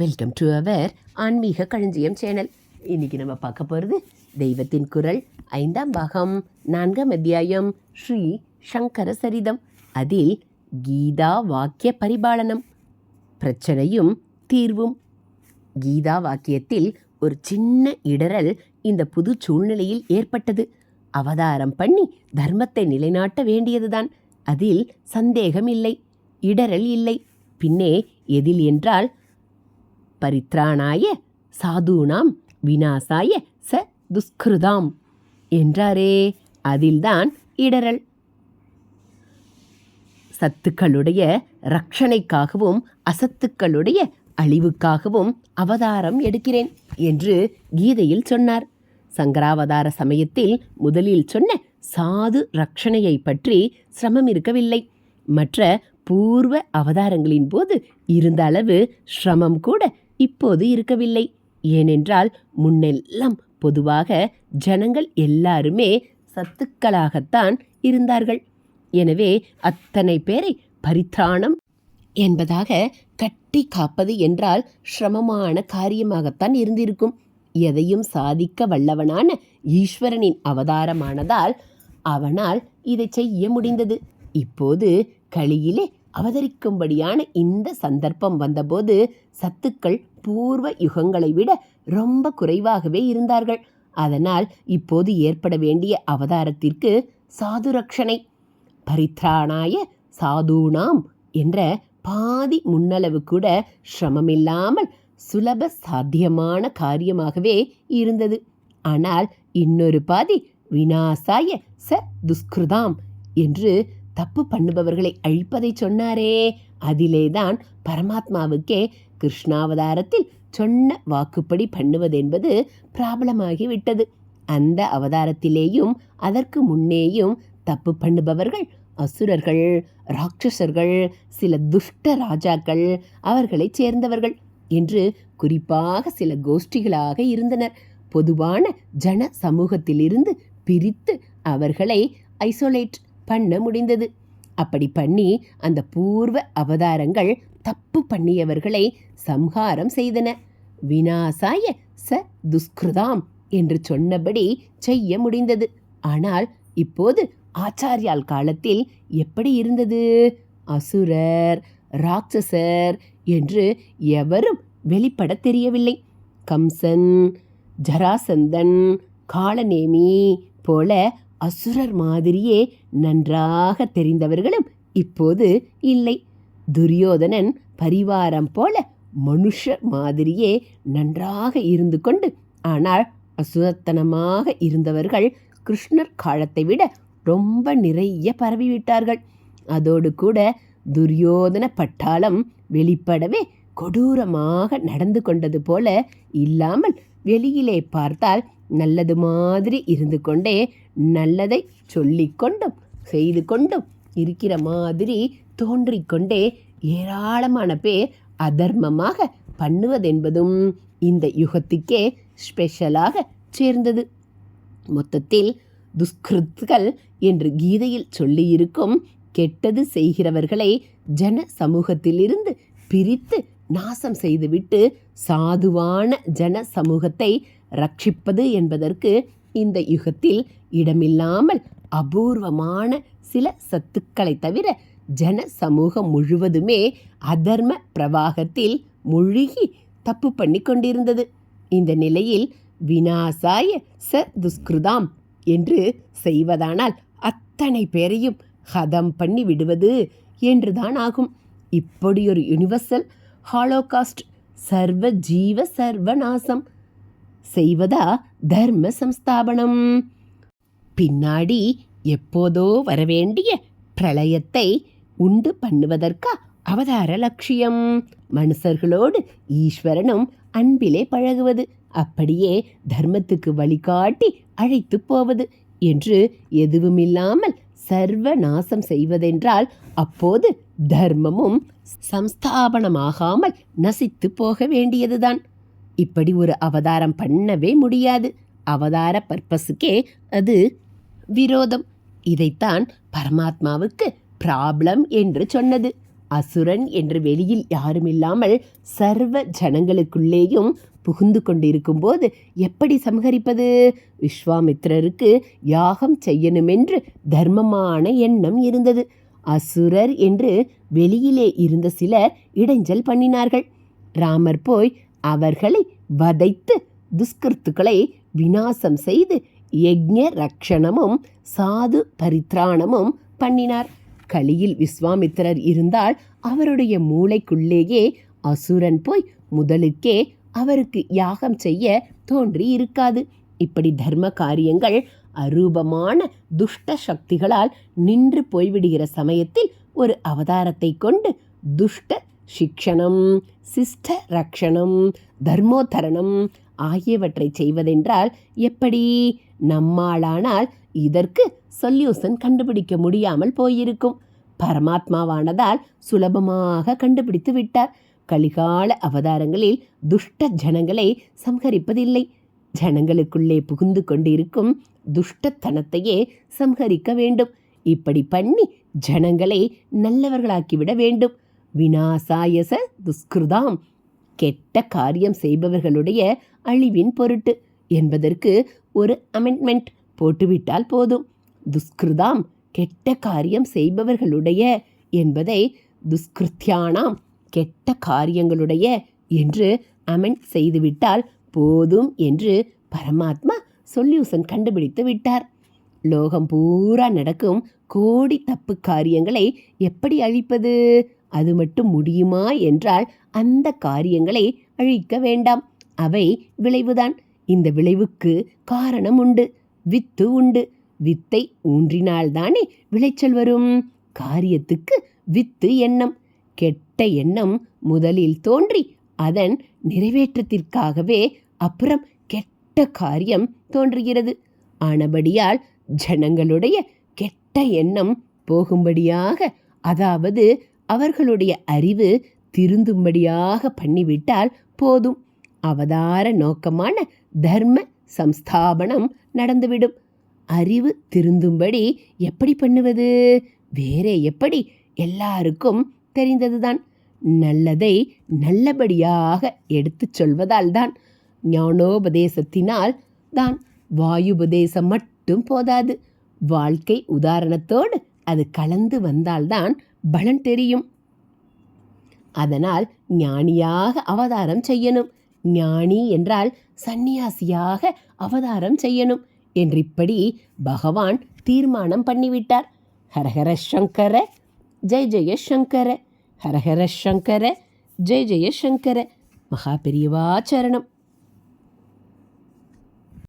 Welcome to our ஆன்மீக களஞ்சியம் channel. இன்னைக்கு நம்ம பார்க்க போகிறது தெய்வத்தின் குரல் ஐந்தாம் பாகம் நான்காம் அத்தியாயம் ஸ்ரீ சங்கர சரிதம். அதில் கீதா வாக்கிய பரிபாலனம் பிரச்சனையும் தீர்வும். கீதா வாக்கியத்தில் ஒரு சின்ன இடரல் இந்த புது சூழ்நிலையில் ஏற்பட்டது. அவதாரம் பண்ணி தர்மத்தை நிலைநாட்ட வேண்டியதுதான். அதில் சந்தேகம் இல்லை இடரல் இல்லை. பின்னே எதில் என்றால் பரித்ராணாய சாதுனாம் வினாசாய ச துஷ்கிருதாம் என்றாரே. அதில்தான் இடரல் சத்துக்களுடைய ரட்சணைக்காகவும் அசத்துக்களுடைய அழிவுக்காகவும் அவதாரம் எடுக்கிறேன் என்று கீதையில் சொன்னார். சங்கராவதார சமயத்தில் முதலில் சொன்ன சாது ரட்சணையை பற்றி சிரமம் இருக்கவில்லை. மற்ற பூர்வ அவதாரங்களின் போது இருந்த அளவு சிரமம் கூட இப்போது இருக்கவில்லை. ஏனென்றால் முன்னெல்லாம் பொதுவாக ஜனங்கள் எல்லாருமே சத்துக்களாகத்தான் இருந்தார்கள். எனவே அத்தனை பேரை பரித்தானம் என்பதாக கட்டி காப்பது என்றால் சிரமமான காரியமாகத்தான் இருந்திருக்கும். எதையும் சாதிக்க வல்லவனான ஈஸ்வரனின் அவதாரமானதால் அவனால் இதை செய்ய முடிந்தது. இப்போது களியிலே அவதரிக்கும்படியான இந்த சந்தர்ப்பம் வந்தபோது சத்துக்கள் பூர்வ யுகங்களை விட ரொம்ப குறைவாகவே இருந்தார்கள். அதனால் இப்போது ஏற்பட வேண்டிய அவதாரத்திற்கு சாதுரக்ஷனை பரித்ராணாய சாதுனாம் என்ற பாதி முன்னளவு கூட சிரமமில்லாமல் சுலப சாத்தியமான காரியமாகவே இருந்தது. ஆனால் இன்னொரு பாதி வினாசாய ச துஷ்கிருதாம் என்று தப்பு பண்ணுபவர்களை அழிப்பதை சொன்னாரே. அதிலேதான் பரமாத்மாவுக்கே கிருஷ்ணாவதாரத்தில் சொன்ன வாக்குப்படி பண்ணுவதென்பது பிராபலமாகிவிட்டது. அந்த அவதாரத்திலேயும் அதற்கு முன்னேயும் தப்பு பண்ணுபவர்கள் அசுரர்கள் ராட்சசர்கள் சில துஷ்ட ராஜாக்கள் அவர்களைச் சேர்ந்தவர்கள் என்று குறிப்பாக சில கோஷ்டிகளாக இருந்தனர். பொதுவான ஜன சமூகத்திலிருந்து பிரித்து அவர்களை ஐசோலேட் பண்ண முடிந்தது. அப்படி பண்ணி அந்த பூர்வ அவதாரங்கள் தப்பு பண்ணியவர்களை சம்ஹாரம் செய்தன. வினாசாய ச துஷ்கிருதாம் என்று சொன்னபடி செய்ய முடிந்தது. ஆனால் இப்போது ஆச்சாரியால் காலத்தில் எப்படி இருந்தது? அசுரர் ராட்சசர் என்று எவரும் வெளிப்பட தெரியவில்லை. கம்சன் ஜராசந்தன் காலநேமி போல அசுரர் மாதிரியே நன்றாக தெரிந்தவர்களும் இப்போது இல்லை. துரியோதனன் பரிவாரம் போல மனுஷ மாதிரியே நன்றாக இருந்து கொண்டு ஆனால் அசுரத்தனமாக இருந்தவர்கள் கிருஷ்ணர் காலத்தை விட ரொம்ப நிறைய பரவிவிட்டார்கள். அதோடு கூட துரியோதன பட்டாளம் வெளிப்படவே கொடூரமாக நடந்து கொண்டது போல இல்லாமல் வெளியிலே பார்த்தால் நல்லது மாதிரி இருந்து கொண்டே நல்லதை சொல்லிக்கொண்டும் செய்து கொண்டும் இருக்கிற மாதிரி தோன்றிக்கொண்டே ஏராளமான பேர் அதர்மமாக பண்ணுவதென்பதும் இந்த யுகத்துக்கே ஸ்பெஷலாக சேர்ந்தது. மொத்தத்தில் துஷ்கிருத்துகள் என்று கீதையில் சொல்லியிருக்கும் கெட்டது செய்கிறவர்களை ஜன சமூகத்திலிருந்து பிரித்து நாசம் செய்துவிட்டு சாதுவான ஜன சமூகத்தை ரட்சிப்பது என்பதற்கு இந்த யுகத்தில் இடமில்லாமல் அபூர்வமான சில சத்துக்களை தவிர ஜன சமூகம் முழுவதுமே அதர்ம பிரவாகத்தில் முழுகி தப்பு பண்ணி கொண்டிருந்தது. இந்த நிலையில் வினாசாய ச துஷ்கிருதாம் என்று செய்வதானால் அத்தனை பேரையும் ஹதம் பண்ணி விடுவது என்றுதான் ஆகும். இப்படி ஒரு யுனிவர்சல் ஹாலோகாஸ்ட் சர்வ ஜீவ சர்வநாசம் செய்வதா தர்ம சம்ஸ்தாபனம். பின்னாடி எப்போதோ வரவேண்டிய பிரளயத்தை உண்டு பண்ணுவதற்கா அவதார லட்சியம். மனுஷர்களோடு ஈஸ்வரனும் அன்பிலே பழகுவது அப்படியே தர்மத்துக்கு வழிகாட்டி அழைத்து போவது என்று எதுவுமில்லாமல் சர்வ நாசம் செய்வதென்றால் அப்போது தர்மமும் சம்ஸ்தாபனமாகாமல் நசித்து போக வேண்டியதுதான். இப்படி ஒரு அவதாரம் பண்ணவே முடியாது. அவதார பர்பஸுக்கே அது விரோதம். இதைத்தான் பரமாத்மாவுக்கு ப்ராப்ளம் என்று சொன்னது. அசுரன் என்று வெளியில் யாருமில்லாமல் சர்வ ஜனங்களுக்குள்ளேயும் புகுந்து கொண்டிருக்கும்போது எப்படி சமகரிப்பது? விஸ்வாமித்திரருக்கு யாகம் செய்யணுமென்று தர்மமான எண்ணம் இருந்தது. அசுரர் என்று வெளியிலே இருந்த சிலர் இடைஞ்சல் பண்ணினார்கள். ராமர் போய் அவர்களை வதைத்து துஷ்கிருத்துக்களை விநாசம் செய்து யஜ்ஞ ரக்ஷணமும் சாது பரித்ராணமும் பண்ணினார். கலியில் விஸ்வாமித்திரர் இருந்தால் அவருடைய மூளைக்குள்ளேயே அசுரன் போய் முதலுக்கே அவருக்கு யாகம் செய்ய தோன்றி இருக்காது. இப்படி தர்ம காரியங்கள் அரூபமான துஷ்ட சக்திகளால் நின்று போய்விடுகிற சமயத்தில் ஒரு அவதாரத்தை கொண்டு துஷ்ட சிக்ஷணம் சிஷ்ட ரக்ஷணம் தர்மோத்தரணம் ஆகியவற்றை செய்வதென்றால் எப்படி? நம்மாளானால் இதற்கு சொல்யூஷன் கண்டுபிடிக்க முடியாமல் போயிருக்கும். பரமாத்மாவானதால் சுலபமாக கண்டுபிடித்து விட்டார். கலிகால அவதாரங்களில் துஷ்ட ஜனங்களை சம்ஹரிப்பதில்லை. ஜனங்களுக்குள்ளே புகுந்து கொண்டிருக்கும் துஷ்டத்தனத்தையே சம்ஹரிக்க வேண்டும். இப்படி பண்ணி ஜனங்களை நல்லவர்களாக்கிவிட வேண்டும். வினாசாயச துஷ்கிருதாம் கெட்ட காரியம் செய்பவர்களுடைய அழிவின் பொருட்டு என்பதற்கு ஒரு அமெண்ட்மெண்ட் போட்டுவிட்டால் போதும். துஷ்கிருதாம் கெட்ட காரியம் செய்பவர்களுடைய என்பதை துஷ்கிருத்தியானாம் கெட்ட காரியங்களுடைய என்று அமெண்ட் செய்துவிட்டால் போதும் என்று பரமாத்மா சொல்யூசன் கண்டுபிடித்து விட்டார். லோகம் பூரா நடக்கும் கோடி தப்பு காரியங்களை எப்படி அழிப்பது? அது மட்டும் முடியுமா என்றால் அந்த காரியங்களை அழிக்க வேண்டாம். அவை விளைவுதான். இந்த விளைவுக்கு காரணம் உண்டு. வித்து உண்டு. வித்தை ஊன்றினால்தானே விளைச்சல் வரும். காரியத்துக்கு வித்து எண்ணம். கெட்ட எண்ணம் முதலில் தோன்றி அதன் நிறைவேற்றத்திற்காகவே அப்புறம் கெட்ட காரியம் தோன்றுகிறது. ஆனபடியால் ஜனங்களுடைய கெட்ட எண்ணம் போகும்படியாக அதாவது அவர்களுடைய அறிவு திருந்தும்படியாக பண்ணிவிட்டால் போதும். அவதார நோக்கமான தர்ம சம்ஸ்தாபனம் நடந்துவிடும். அறிவு திருந்தும்படி எப்படி பண்ணுவது? வேறே எப்படி? எல்லாருக்கும் தெரிந்ததுதான். நல்லதை நல்லபடியாக எடுத்துச் சொல்வதால் தான் ஞானோபதேசத்தினால் தான் வாயுபதேசம் மட்டும் போதாது. வாழ்க்கை உதாரணத்தோடு அது கலந்து வந்தால்தான் பலன் தெரியும். அதனால் ஞானியாக அவதாரம் செய்யணும். ஞானி என்றால் சந்நியாசியாக அவதாரம் செய்யணும் என்றிப்படி பகவான் தீர்மானம் பண்ணிவிட்டார். ஹரஹர சங்கர ஜெய் ஜெய சங்கர ஹரஹர சங்கர ஜெய் ஜெய சங்கர. மகா பெரியவா சரணம்.